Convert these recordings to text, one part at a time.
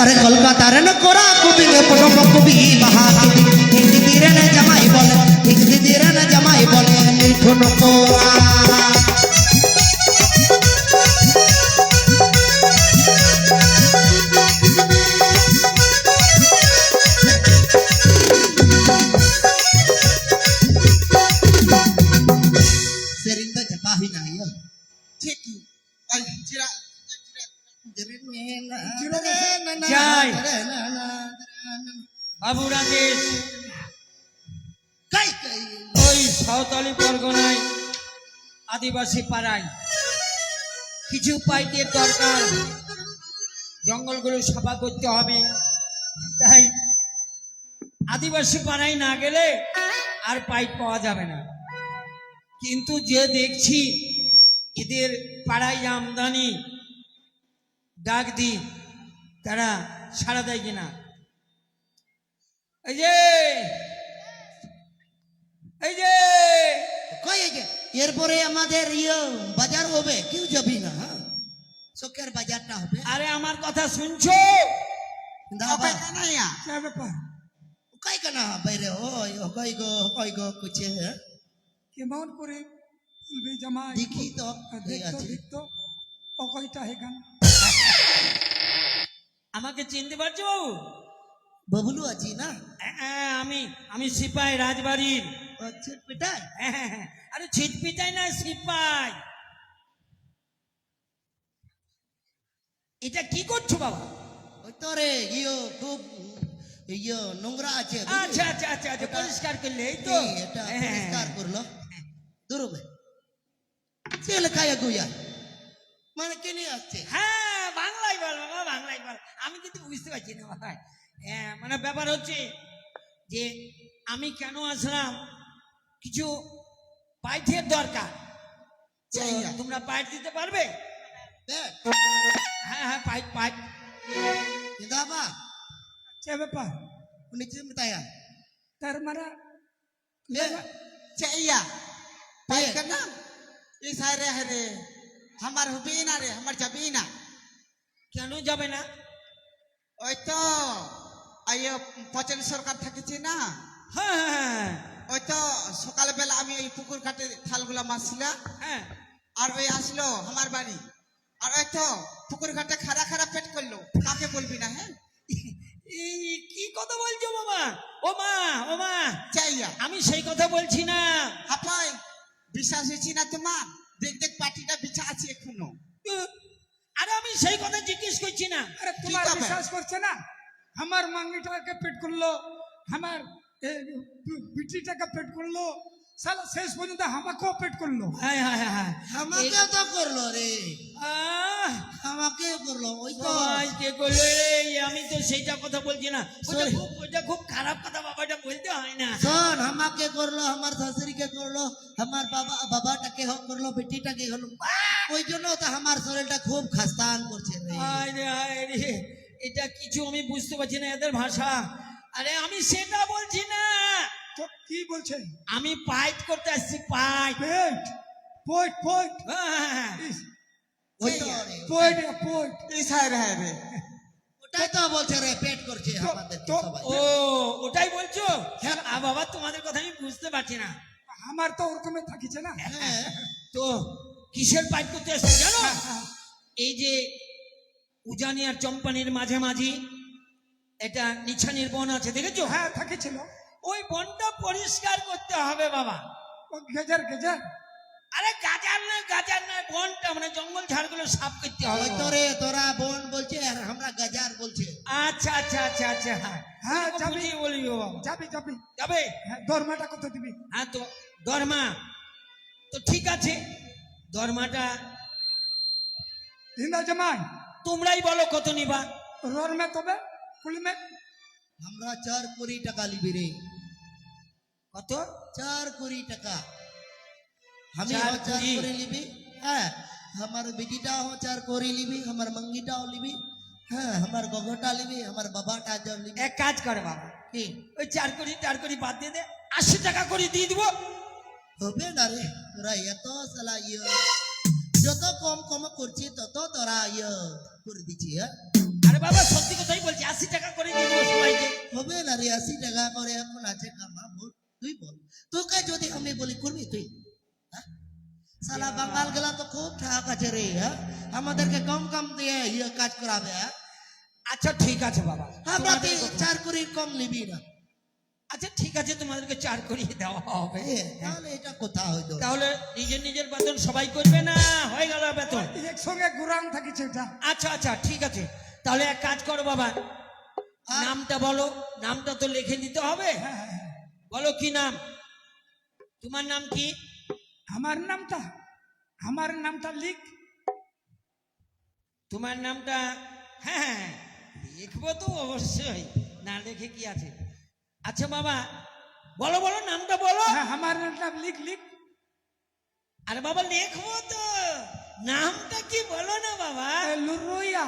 আরে কলকাতার ন কোরা কবি পটম কবি মহাকবি হিন্দি দিরে না জামাই বলে হিন্দি দিরে না জামাই বলে মিঠুন কোরা বাবু রাকেশ. ওই সাঁওতালি পরগনায়, আদিবাসী পাড়ায় কিছু পাইপের দরকার। জঙ্গলগুলো সাফা করতে হবে। তাই আদিবাসী পাড়ায় না গেলে আর পাইপ পাওয়া যাবে না। কিন্তু যে দেখছি, এদের পাড়ায় আমদানি, ডাক দি তারা সাড়া দেয় কিনা? এই যে এই যে কই যে এরপরে আমাদের ইয়ে বাজার হবে কেউ যাবি না হ্যাঁ? শোকের বাজারটা হবে। আরে আমার কথা শুনছো? ব্যাপার। কই কেনা বাইরে ওই ও কই গো কই গো হ্যাঁ? কেমন করে দেখি তো দেখতো দেখতো অকয়টা হেগান আমাকে চিনতে পারছ? বাবু ববলু আছি না? আমি আমি সিপাই রাজবাড়ির বেটা হ্যাঁ, হ্যাঁ, হ্যাঁ। আরে ছিট পিটাই না সিপাই। এটা কি করছ বাবা? ওই তো রে ইয়ে খুব ইয়ে নোংরা আছে আচ্ছা আচ্ছা আচ্ছা আচ্ছা পরিষ্কার করলে এই তো। এটা হ্যাঁ, হ্যাঁ, পরিষ্কার হ্যাঁ। করল। দূর হবে। চেল খায় গুয়া মানে কে নিয়ে আসছে? হ্যাঁ বাংলায় বল বাবা বাংলায় বল। আমি কিন্তু বুঝতে পারছি না বাবা। হ্যাঁ, মানে ব্যাপার হচ্ছে যে আমি কেন আসলাম? কিছু পাইথের দরকার। তো চাইয়া। তোমরা পাইপ দিতে পারবে? দেখ হ্যাঁ হ্যাঁ পাইপ পাইপ দাবা সে ব্যাপার। উনি চিম তায়া তার মানে ले চাইয়া। পাই ले কানা? এই সাইরে হরে আমার হবি না রে আমার যাবি না। কেন যাবে না? আইয় পচন সরকার থাকিছে না? হ্যাঁ হ্যাঁ ওই তো সকালবেলা আমি ওই পুকুর ঘাটে থালগুলা মারছিলাম হ্যাঁ। আর ওই আসলো আমার বাড়ি। আর ওই তো পুকুর ঘাটে খারা খারা পেট করল। কাকে বলবি না হ্যাঁ? এই কি কথা বলছো মামা? ও মা ও মা। চাইয়া আমি সেই কথা বলছি না। হাপাই বিশ্বাস হয়েছি না তোমার? দেখ দেখ পাটিটা বিছা আছে এখনও। আরে আমি সেই কথা জিজ্ঞেস করছি না। আরে তোমার বিশ্বাস করছে না? আমার মাঙ্গিটাকে পেট করল আমার বিটিটাকে পেট করল সালা শেষ পর্যন্ত আমাকেও পেট করল। হ্যাঁ হ্যাঁ হ্যাঁ আমাকে তো করল রে। আমাকে করল ওই তো। সবাই কে করল রে? আমি তো সেইটা কথা বলছি না। ওটা খুব ওটা খুব খারাপ কথা বাবাটা বলতে হয় না। শোন আমাকে করল আমার শাশুড়িকে করল আমার বাবা বাবাটাকে হোক করল বেটিটাকে হলো ওই জন্য তো আমার শরীরটা খুব খাস্তান করছে রে। আয় রে, আয় রে, এটা কিছু আমি বুঝতে পারছি না এদের ভাষা। আরে আমি সেটা বলছি না। তো কি বলছে আমি পাইপ করতে আসছি পাইপ পেট পয়েট পয়েট হ্যাঁ, ওই তো রে হ্যাঁ রে ওটাই তো বলছে রে পেট করছে আমাদের ও ওটাই বলছো? আ বাবা তোমাদের কথা আমি বুঝতে পারছি না। আমার তো ওরকমই থাকিছে না। হ্যাঁ তো কিসের পাইপ করতে আসছি জানো? এই যে উজানি আর চম্পানির মাঝামাঝি। এটা নিছানির বন আছে দেখেছ? হ্যাঁ থাকিছিল। ওই বনটা পরিষ্কার করতে হবে বাবা। ও গেজার গেজার? আরে গাজার নয় গাজার নয় বনটা মানে জঙ্গল ঝাড়গুলো সাফ করতে হবে। ওই তো রে তোরা বোন বলছে আর আমরা গাজার বলছে। আচ্ছা আচ্ছা আচ্ছা আচ্ছা হ্যাঁ। হ্যাঁ, যাবি। বলবি বাবা। যাবি যাবি। যাবে? হ্যাঁ দরমাটা কত দিবি? হ্যাঁ তো দরমা। তো ঠিক আছে। দরমাটা হিন্দা জামাই তোমরাই বলো কত নিবা রোর মে তবে ফুল মে আমরা চার কোটি টাকা নিবি রে কত চার কোটি টাকা আমি চার কোটি নিবি হ্যাঁ আমার বেটিটাও চার কোটি নিবি আমার মঙ্গিটাও নিবি হ্যাঁ আমার গগটা নিবি আমার বাবাটা যাও নিবি এক কাজ কর বাবা কি ওই চার কোটি চার কোটি বাদ দিয়ে দে আশি টাকা করে দিয়ে দিব হবে না রে তোরা এত সালা ইয়ে যত কম কম করছি তত তোরা ইয়ে করে দিচ্ছি হ্যাঁ? আরে বাবা সত্যি কথাই বলছি আশি টাকা করে দিয়ে দেবো সবাইকে। হবে না রে আশি টাকা করে এখন আছে কামা বল তুই বল তোকে যদি আমি বলি করবি তুই? হ্যাঁ? সালা বাঙ্গাল গেলা তো খুব ঠাক আছে রে হ্যাঁ? আমাদেরকে কম কম দিয়ে ইয়ে কাজ করাবে হ্যাঁ? আচ্ছা ঠিক আছে বাবা। আমরা চার করে কম নিবি না। আচ্ছা ঠিক আছে তোমাদেরকে চার করিয়ে দেওয়া হবে। তাহলে এটা কোথা হইল? তাহলে নিজের নিজের বেতন সবাই করবে না? হয়ে গেল বেতন। একসঙ্গে গুরাম থাকিছে এটা। আচ্ছা আচ্ছা ঠিক আছে। তাহলে এক কাজ করো বাবা নামটা বলো। নামটা তো লিখে দিতে হবে। হ্যাঁ, হ্যাঁ, হ্যাঁ। বলো কি নাম? তোমার নাম কি? আমার নামটা? আমার নামটা লিখ। তোমার নামটা? হ্যাঁ হ্যাঁ, লিখব তো অবশ্যই। না লিখে কি আছে? আচ্ছা বাবা বলো বলো নামটা বলো। হ্যাঁ আমার নামটা লিখ লিখ। আরে বাবা লিখব তো। নামটা কি বলো না বাবা। এ, লুরুইয়া।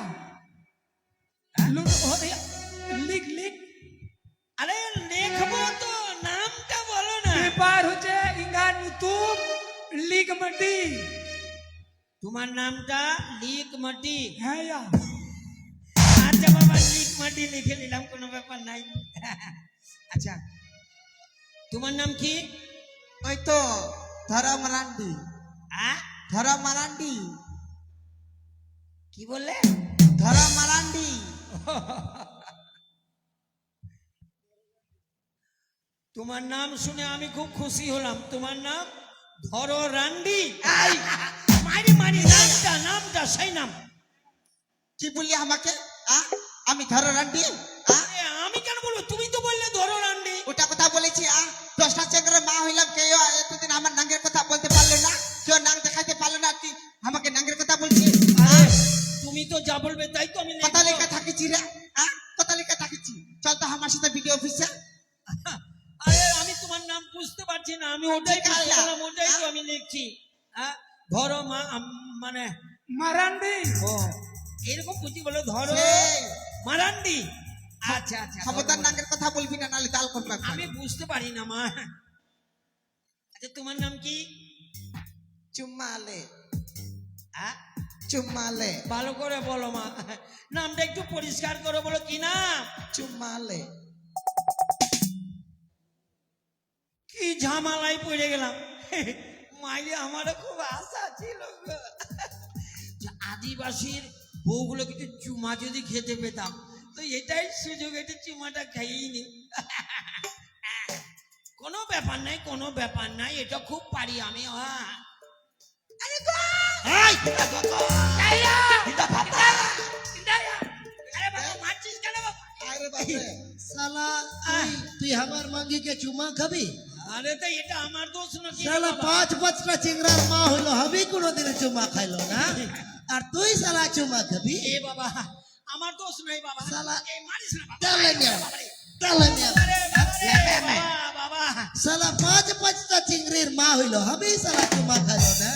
লিখ লিখ। আরে লিখব তো নামটা বলো না। পেপার হচ্ছে ইঙ্গা নুতুম লিকমাটি তোমার নামটা লিক মাটি। হ্যাঁ আচ্ছা বাবা লিক মাটি লিখে নিলাম কোনো ব্যাপার নাই। আচ্ছা তোমার নাম কি? ওই তো ধরা মারান্ডি আ? ধরা মারান্ডি কি বললে? ধরা মারান্ডি তোমার নাম শুনে আমি খুব খুশি হলাম। তোমার নাম? ধরো রান্ডি। মারি মারি নামটা নামটা সেই নাম। কি বললি আমাকে? আমি ধরা রান্ডি? কথা আ দশটা চেঙ্গরে মা হইলাম কেউ এতদিন আমার নাঙ্গের কথা বলতে পারল না। কেউ নাং দেখাইতে পারল না তুই আমাকে নাঙ্গের কথা? আরে, তুমি তো যা বলবে তাই তো আমি কথা লেখা থাকিছি রে কথা লেখা থাকিছি। চল তো আমার সাথে ভিডিও অফিসে আরে আমি তোমার নাম বুঝতে পারছি না আমি ওটাই পারলাম, ওটাই তো আমি লিখছি। হ্যাঁ ধরো মা মানে মারান্ডি। ও এরকম বুঝি বলো ধরো। মারান্ডি। আচ্ছা আচ্ছা। খবরদার কথা বলবি না নাহলে দাল করবে আমি বুঝতে পারি না মা। আচ্ছা তোমার নাম কি? চুম্মালে। হ্যাঁ চুম্মালে। ভালো করে বলো মা। নামটা একটু পরিষ্কার করে বলো কি নাম? চুম্মালে। কি ঝামেলায় পড়ে গেলাম। মাইলে আমারও খুব আশা ছিল। আদিবাসীর বউগুলো কিছু চুমা যদি খেতে পেতাম। তো এটাই সুযোগ একটু চুমাটা খাইয়ে নি কোনো ব্যাপার নাই কোনো ব্যাপার নাই এটা খুব পারি আমি হ্যাঁ আরে গো! এই! দাইয়া! দাইয়া! আরে বাবা, মারছিস কেন বাবা? আরে বাপরে সালা তুই তুই আমার মাঙ্গি কে চুমা খাবি আরে তো এটা আমার দোষ নাকি রে সালা বাবা? পাঁচ পাঁচটা চিংড়ার মা হইল হবি কোনোদিন চুমা খাইলো না আর তুই সালা চুমা খাবি এ বাবা আমার দোষ নাই বাবা। শালা- এই মারিস না তাহলে নিয়ে। তাহলে নিয়ে বাবা সালা পাঁচ পাঁচটা চিংড়ির মা হইল। হবি সালা চুমা খাইলো না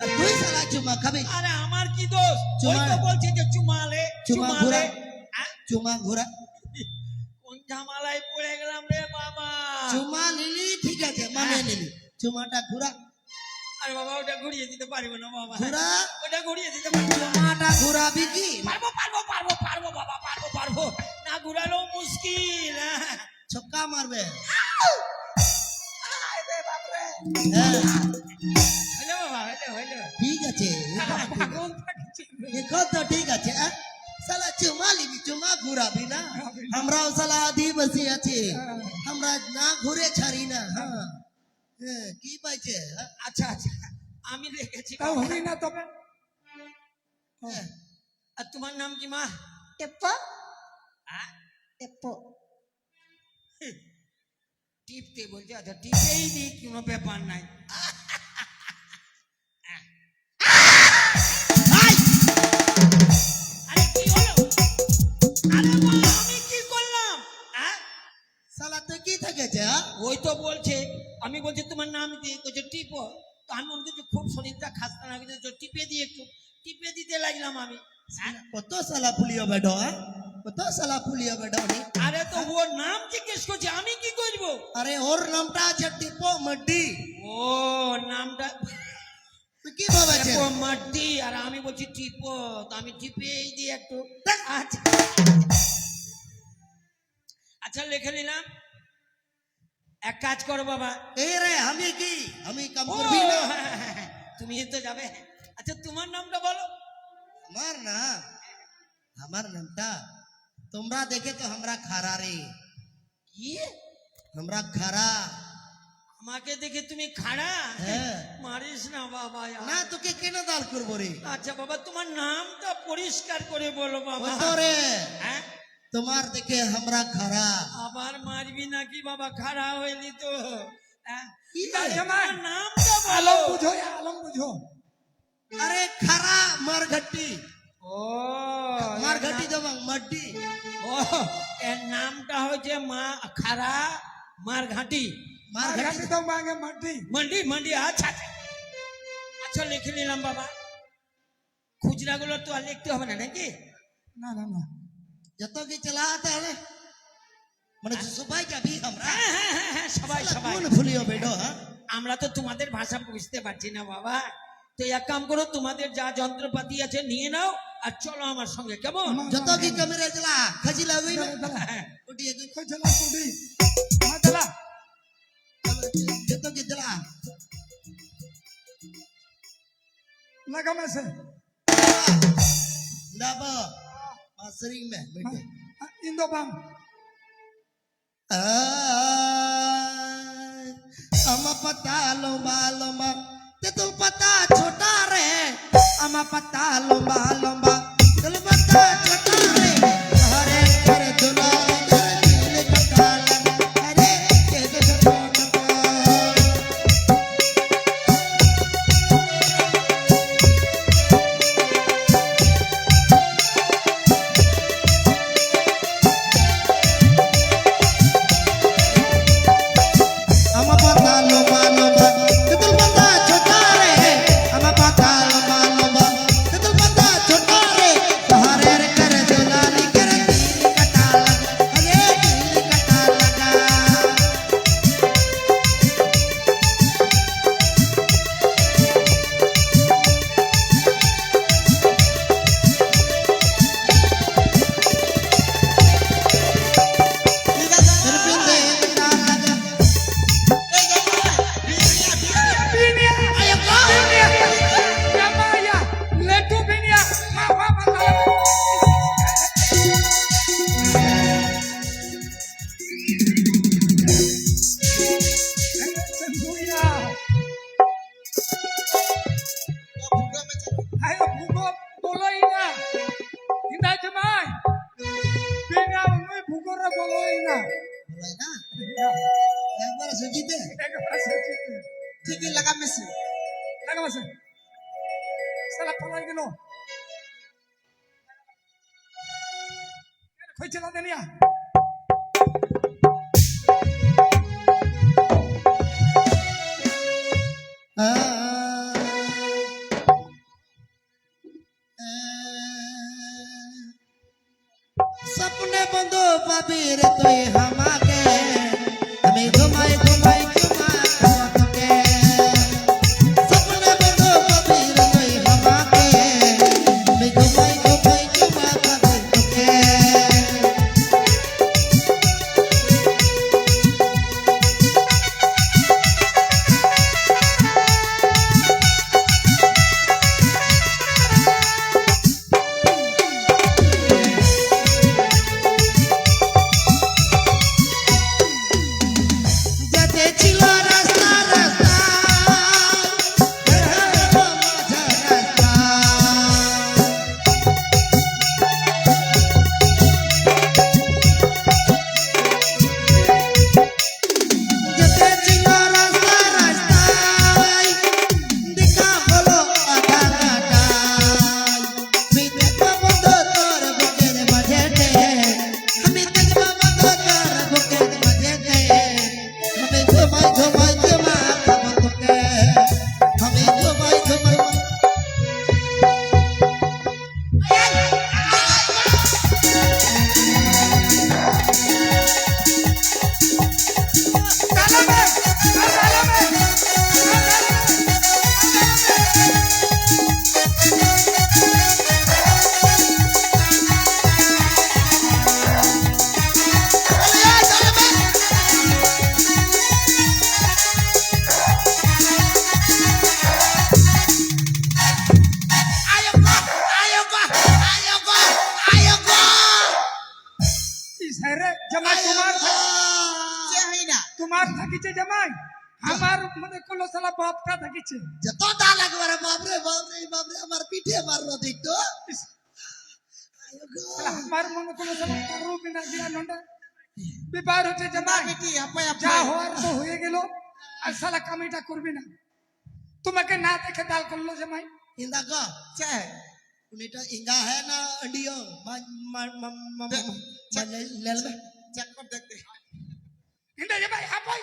আর তুই সালা চুমা খাবি। আরে আমার কি দোষ? ওই চুমা- তো বলছে যে চুমালে চুমা ঘোরা। চুমা ঘোরা। কোন ঝামেলায় পড়ে গেলাম রে বাবা। চুমা নিলি ঠিক আছে মানে নিলি। চুমাটা ঘোরা। আরে বাবা ওটা ঘুরিয়ে দিতে পারব না বাবা। ঘোরা? ওটা ঘুরিয়ে দিতে পারব না। চুমাটা কি? পারব পারব পারব পারব বাবা পারব পারব। না ঘুরালেও মুশকিল হ্যাঁ। ছক্কা মারবে। হ্যাঁ। ঠিক আছে তো ঠিক। আছে? সালা চুমা লিবি চুমা ঘুরাবি না। আমরাও সালা আদিবাসী আছে। আমরা না ঘুরে ছাড়ি হ্যাঁ হ্যাঁ, কি পাইছে? হ্যাঁ? আচ্ছা আচ্ছা আমি রেখেছি তাও হবি না তবে। হ্যাঁ। আর তোমার নাম কি মা? টেপ্প টেপ্প টিপতে বলছে আচ্ছা টিপেই দি কোনো ব্যাপার নাই। দিতে লাগলাম আমি হ্যাঁ? কত সালা ফুলিও বেডো হ্যাঁ? কত সালা ফুলিও বেডো নি আরে তো ওর নাম জিজ্ঞেস করছে আমি কি করব? আরে ওর নামটা আছে টিপো মড্ডি। ও নামটা তুই কি ভাবেছে দেখো মাটি আর আমি বলছি টিপো তো আমি টিপে এই দিয়ে একটু আচ্ছা। আচ্ছা লিখে নিলাম। এক কাজ করো বাবা। এই রে আমি কি? আমি কাম ও, করবি না? হ্যাঁ, হ্যাঁ, হ্যাঁ, তুমি তো যাবে। আচ্ছা তোমার নামটা বলো। আমার নাম আমার নামটা তোমরা দেখে তো আমরা খারা রে কি আমরা খারা আমাকে দেখে তুমি খাড়া হ্যাঁ। মারিস না বাবা না তোকে কেন দাল করব রে আচ্ছা বাবা তোমার নামটা পরিষ্কার করে বলো বাবা ওই তো রে হ্যাঁ তোমার দেখে আমরা খারা আবার মারবি নাকি বাবা খাড়া হইলি তো হ্যাঁ? কি রে? তাহলে তোমার নামটা আলম বলো বুঝো এ আলম বুঝো আরে খারা মারঘাটি ও মারঘাটি দেবাং মাড্ডি ও এর নামটা হচ্ছে মা খারা মার ঘাটি মারঘাটি ঘাটি তো মাগে মাটি মন্ডি মন্ডি আচ্ছা আচ্ছা লিখে নিলাম বাবা খুচরাগুলো তো আর লিখতে হবে না নাকি না না না যত কি চালাতে হবে মানে সবাই যাবি আমরা হ্যাঁ হ্যাঁ হ্যাঁ সবাই সবাই ভুলিও বেডো আমরা তো তোমাদের ভাষা বুঝতে পারছি না বাবা তো এক কাম করো তোমাদের যা যন্ত্রপাতি আছে নিয়ে নাও আর চলো আমার সঙ্গে কেমন যত কি ক্যামেরা চালা খাজি লাগাই যত কি চালা লাগা মেসে দাবা মাসরিং মে বেটে ইন্দো বাম আ আমা পাতা লম্বা पता छोटा रहे अमा पता लंबा लंबा। तुल पता जीते ठीक है लगा में से लगा में से साला पलान के नो कोई चला देनिया सपने बंदो पाबीर तुई हमारे থাকিছে জামাই আমার মনে করল সালা বাপটা থাকিছে যত দা লাগবারে বাপরে বাপ রে আমার পিঠে মারলো দেখতো আমার মনে করল সালা রূপ না দিয়া লন্ডা ব্যাপার হচ্ছে জামাই যা হওয়ার তো হয়ে গেল আর সালা কামিটা করবি না তোমাকে না দেখে দাল করল জামাই ইন্দা গো চে উনিটা ইঙ্গা হ্যায় না অডিও মানে লেলবে চেক কর দেখতে ইন্দা জামাই হ্যাঁ ভাই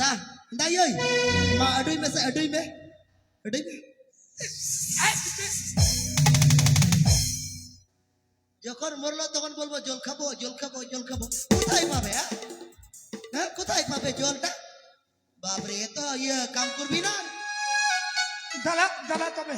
দা দাই ওই মা আডুই মে সে আডুই মে আডুই মে যখন মরলো তখন বলব জল খাব জল খাব জল খাব কোথায় পাবে হ্যাঁ হ্যাঁ কোথায় পাবে জলটা বাপরে এ তো ইয়ে কাম করবি না দাদা দাদা তবে